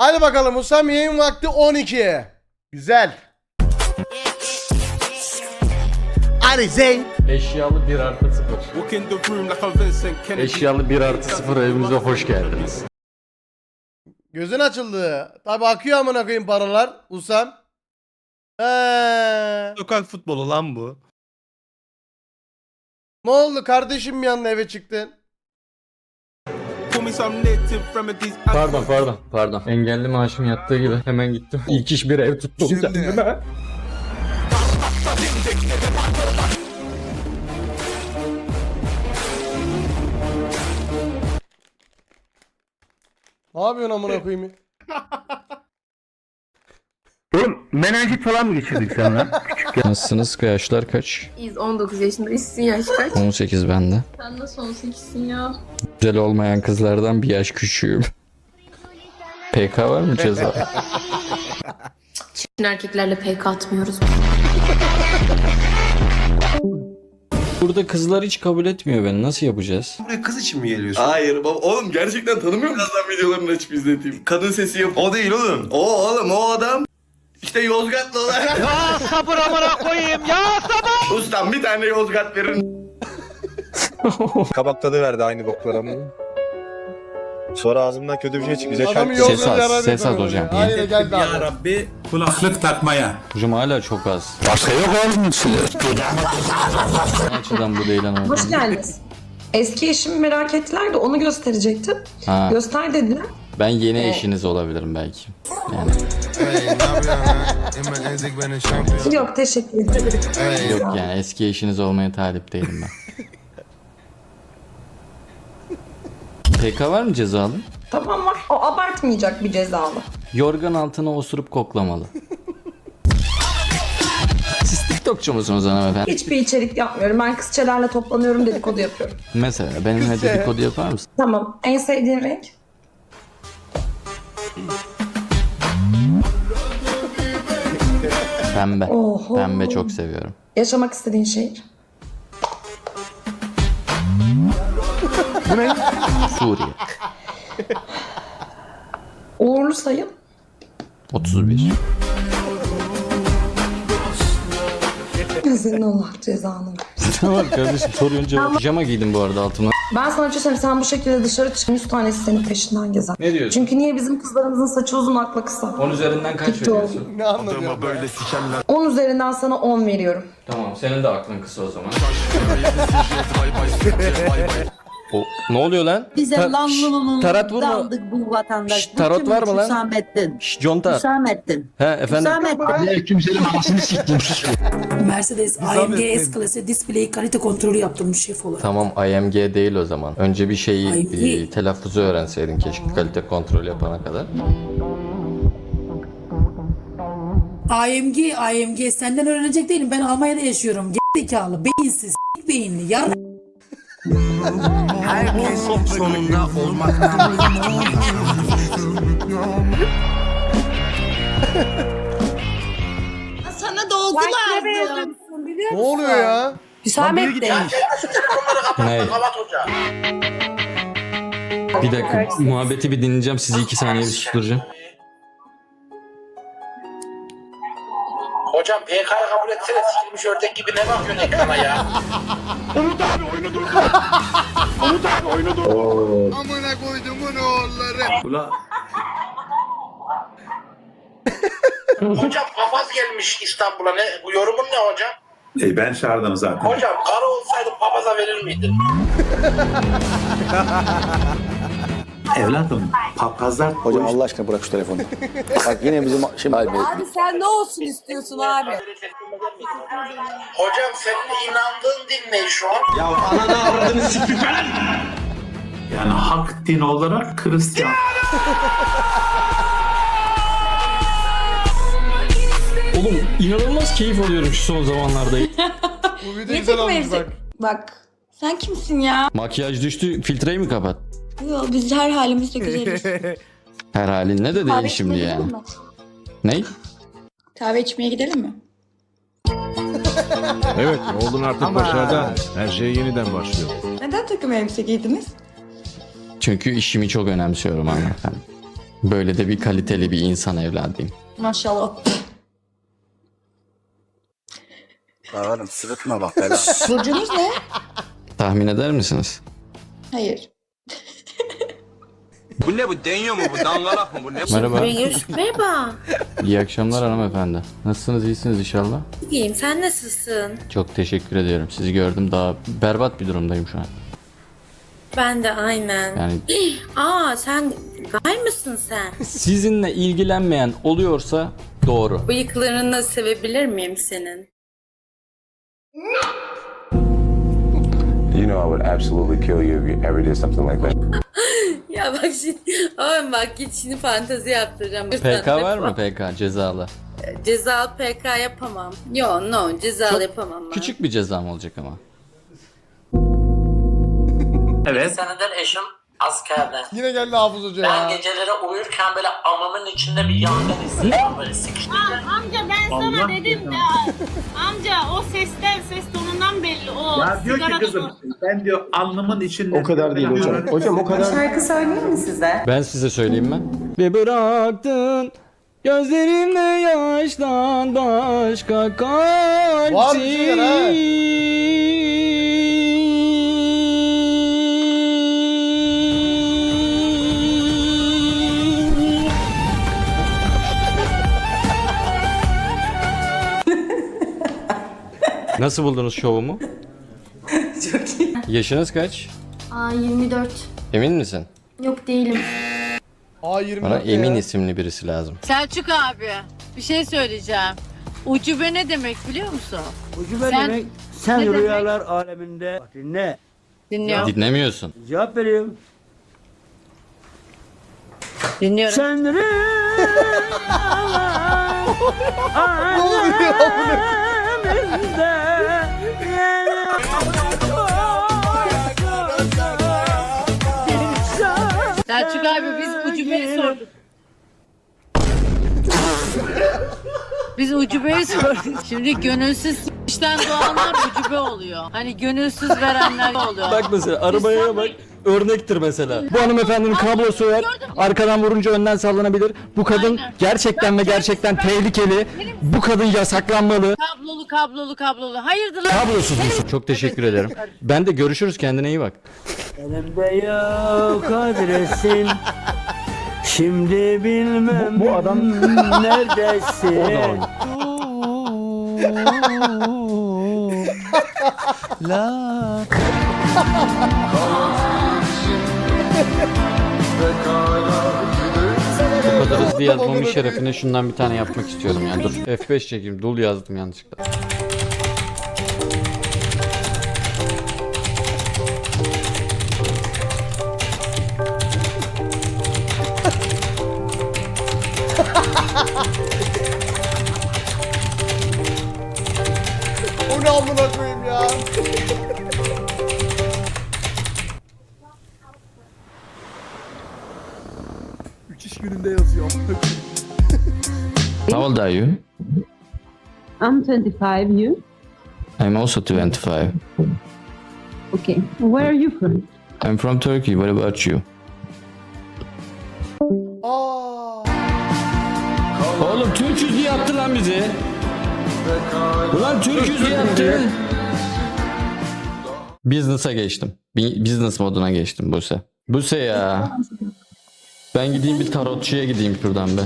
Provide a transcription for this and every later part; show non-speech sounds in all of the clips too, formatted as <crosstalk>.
Hadi bakalım Usam yayın vakti 12. Güzel. Hadi Zeyn. Eşyalı 1 artı 0. Walk in the room like a Vincent Kennedy. Eşyalı 1 artı 0 evimize hoş geldiniz. Gözün açıldı. Tabi akıyor amına koyayım paralar. Usam. He. Sokak futbolu lan bu. Ne oldu kardeşim bir anda eve çıktın? Pardon pardon pardon. Engelli maaşım yattığı gibi hemen gittim. İlk iş bir ev tuttum kendime. Ne yapıyorsun amına koyayım? <laughs> Oğlum menenjit falan mı geçirdik sen lan? <laughs> Nasılsınız? Yaşlar kaç? Biz 19 yaşındayız. Sizin yaş kaç? 18 bende. Sen nasıl 18'sin ya? Güzel olmayan kızlardan bir yaş küçüğüm. <laughs> PK var mı ceza? Çirkin erkeklerle pek atmıyoruz. Burada kızlar hiç kabul etmiyor beni. Nasıl yapacağız? Buraya kız için mi geliyorsun? Hayır baba oğlum gerçekten tanımıyor musun? Birazdan videolarını açıp izleteyim. Kadın sesi yap. O değil oğlum. O oğlum o adam. İşte Yozgatlı olan. <laughs> Ya sabır amına koyayım ya sabır. Ustam bir tane Yozgat verin. <laughs> Kabak tadı verdi aynı boklara mı? Sonra ağzımdan kötü bir şey çıktı. Bize Adamı Ses az, ses az hocam. Hayır geldi abi. Rabbi Kulaklık takmaya. Hocam hala çok az. Başka yok oğlum. Ne açıdan bu değil ama. Hoş geldiniz. Eski eşimi merak ettiler de onu gösterecektim. Ha, Göster dediler. ben yeni eşiniz olabilirim belki. Yani Yok teşekkür ederim. yok yani eski eşiniz olmaya talip değilim ben. <laughs> PK var mı cezalı? Tamam var. O abartmayacak bir cezalı. Yorgan altına osurup koklamalı. Siz TikTokçu musunuz hanımefendi? Hiçbir içerik yapmıyorum. Ben kızçelerle toplanıyorum dedikodu yapıyorum. Mesela benimle dedikodu yapar mısın? Tamam. En sevdiğin renk? Pembe. Oho. Pembe çok seviyorum. Yaşamak istediğin şehir? Suriye. Uğurlu sayın? 31. Senin Allah cezanı versin. <laughs> tamam kardeşim sorun cevap. Pijama giydim bu arada altıma. Ben sana bir şey söyleyeyim. Sen bu şekilde dışarı çık. 100 tanesi senin peşinden gezer. Ne diyorsun? Çünkü niye bizim kızlarımızın saçı uzun akla kısa? 10 üzerinden kaç TikTok. veriyorsun? Ne anlatıyorsun? Böyle sikenler. 10 üzerinden sana 10 veriyorum. Tamam senin de aklın kısa o zaman. O, ne oluyor lan? Bize Ta- lan Şşş, lan Tarat vurma. daldık bu vatandaş. Şşş, tarot var mı lan? Hüsamettin. Şşş conta. Hüsamettin. He efendim. Hüsamettin. Mercedes AMG S klası display kalite kontrolü yaptırmış şef olarak. Tamam IMG değil o zaman. Önce bir şeyi IMG. e, telaffuzu öğrenseydin keşke kalite kontrol yapana kadar. AMG AMG senden öğrenecek değilim. Ben Almanya'da yaşıyorum. Gerizekalı, beyinsiz, s**k beyinli. Yar sonunda olmaktan <laughs> Sana dolgu lazım. Ne oluyor ya? Hüsamettin. Ne? Bir dakika muhabbeti bir dinleyeceğim sizi iki saniye bir susturacağım. Hocam PK'yı kabul etsene sikilmiş ördek gibi ne bakıyorsun ekrana ya? <laughs> Ula hocam papaz gelmiş İstanbul'a ne? Bu yorumun ne hocam? e, ben çağırdım zaten. Hocam karı olsaydı papaza verir miydin? <laughs> Evladım papazlar Hocam Allah aşkına bırak şu telefonu. Bak yine bizim şimdi abi. Abi sen ne olsun istiyorsun abi? Hocam senin inandığın din ne şu an? yani hak din olarak Hristiyan. Oğlum inanılmaz keyif alıyorum şu son zamanlarda. <laughs> Bu video güzel olmuş bak. Bak. Sen kimsin ya? Makyaj düştü filtreyi mi kapat? Yo, biz her halimizde <laughs> güzeliz. Her halin ne de değil şimdi yani. mi? Ney? Kahve içmeye gidelim mi? <laughs> Evet oğlun artık başarıda. Her şey yeniden başlıyor. Neden takım elbise giydiniz? Çünkü işimi çok önemsiyorum hanımefendi. Böyle de bir kaliteli bir insan evladıyım. Maşallah. Oğlum sırıtma bak bela. Burcunuz ne? Tahmin eder misiniz? Hayır. Bu ne bu deniyor mu bu dangalak mı bu ne? Merhaba. Merhaba. İyi akşamlar hanımefendi. Nasılsınız? iyisiniz inşallah. İyiyim. Sen nasılsın? Çok teşekkür ediyorum. Sizi gördüm daha berbat bir durumdayım şu an. Ben de aynen. Yani <clears throat> Aa sen gay mısın sen? sizinle ilgilenmeyen oluyorsa doğru. Bıyıklarını sevebilir miyim senin? You know I would absolutely kill you if you ever did something like that. <laughs> Ya bak şimdi, ama bak git şimdi fantezi yaptıracağım. PK var mı PK cezalı? Cezalı PK yapamam. Yo no cezalı yapamam ben. Küçük bir cezam olacak ama. Evet. senedir eşim askerde. Yine geldi Hafız Hoca ya. Ben geceleri uyurken böyle amamın içinde bir yangın hissediyorum böyle sıkıştırınca. Amca ben Allah dedim de amca o sesten ses tonundan belli o Ya diyor ki kızım ben diyor alnımın içinde. O kadar değil hocam. Hocam o kadar. Şarkı söyleyeyim mi size? Ben size söyleyeyim ben. Ve bıraktın gözlerimde yaştan başka Var bir şeyler ha. Nasıl buldunuz şovumu? <laughs> Çok iyi. Yaşınız kaç? Aa 24. Emin misin? Yok değilim. A24 Bana. Emin isimli birisi lazım. Selçuk abi bir şey söyleyeceğim. Ucube ne demek biliyor musun? Ucube Sen- demek sen ne demek? rüyalar aleminde Bak dinle Dinliyorum. Dinlemiyorsun. cevap veriyorum. Dinliyorum. Sen <laughs> rüyalar aleminde Selçuk abi biz ucubeyi sorduk. Biz ucubeyi sorduk. Şimdi gönülsüz işten doğanlar ucube oluyor. Hani gönülsüz verenler oluyor. Bak mesela arabaya bak örnektir mesela. Bu hanımefendinin kablosu var. Arkadan vurunca önden sallanabilir. Bu kadın Aynen. gerçekten ve gerçekten tehlikeli. Bu kadın yasaklanmalı. Kablolu kablolu kablolu. Hayırdır lan? Kablosuz musun? Çok teşekkür ederim. Ben de görüşürüz kendine iyi bak. Elimde yok adresin Şimdi bilmem bu, adam neredesin Bu kadar hızlı yazmamın şerefine şundan bir tane yapmak istiyorum ya. Dur <laughs> F5 çekeyim. Dul yazdım yanlışlıkla. O ne amına koyayım ya. Old are you? I'm 25, you? I'm also 25. Okay. Where are you from? I'm from Turkey. What about you? Aa. Oğlum Türküz diye yaptı lan bizi. Ulan Türküz diye yaptı. Business'a geçtim. Bi- Business moduna geçtim Buse. Buse ya. Ben gideyim bir tarotçuya gideyim şuradan be.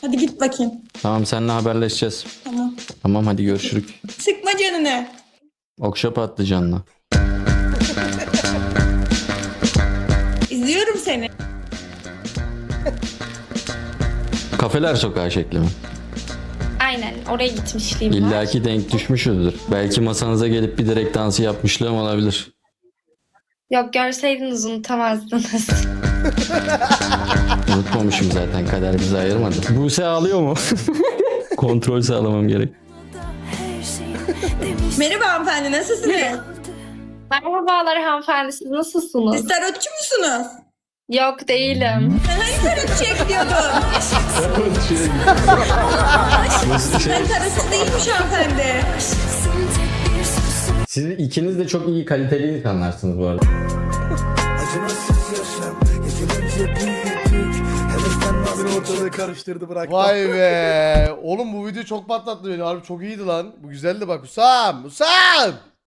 Hadi git bakayım. Tamam seninle haberleşeceğiz. Tamam. Tamam hadi görüşürük. Sıkma canını. Okşa patlıcanla. <laughs> İzliyorum seni. Kafeler sokağı şekli mi? Aynen oraya gitmişliğim İlla ki denk düşmüşüzdür. Belki masanıza gelip bir direkt dansı yapmışlığım olabilir. Yok görseydiniz unutamazdınız. <laughs> Unutmamışım zaten kader bizi ayırmadı. Buse ağlıyor mu? <laughs> Kontrol sağlamam gerek. Merhaba hanımefendi nasılsınız? Merhabalar hanımefendi siz nasılsınız? Siz tarotçu musunuz? Yok değilim. Ben hangi tarotçuya gidiyordum? ben tarotçu değilmiş hanımefendi. Siz ikiniz de çok iyi kaliteli insanlarsınız bu arada. Acımasız yaşam Heves ortalığı karıştırdı bıraktı. Vay be. Oğlum bu video çok patlattı beni. Harbi çok iyiydi lan. Bu güzeldi bak. Husam. Husam.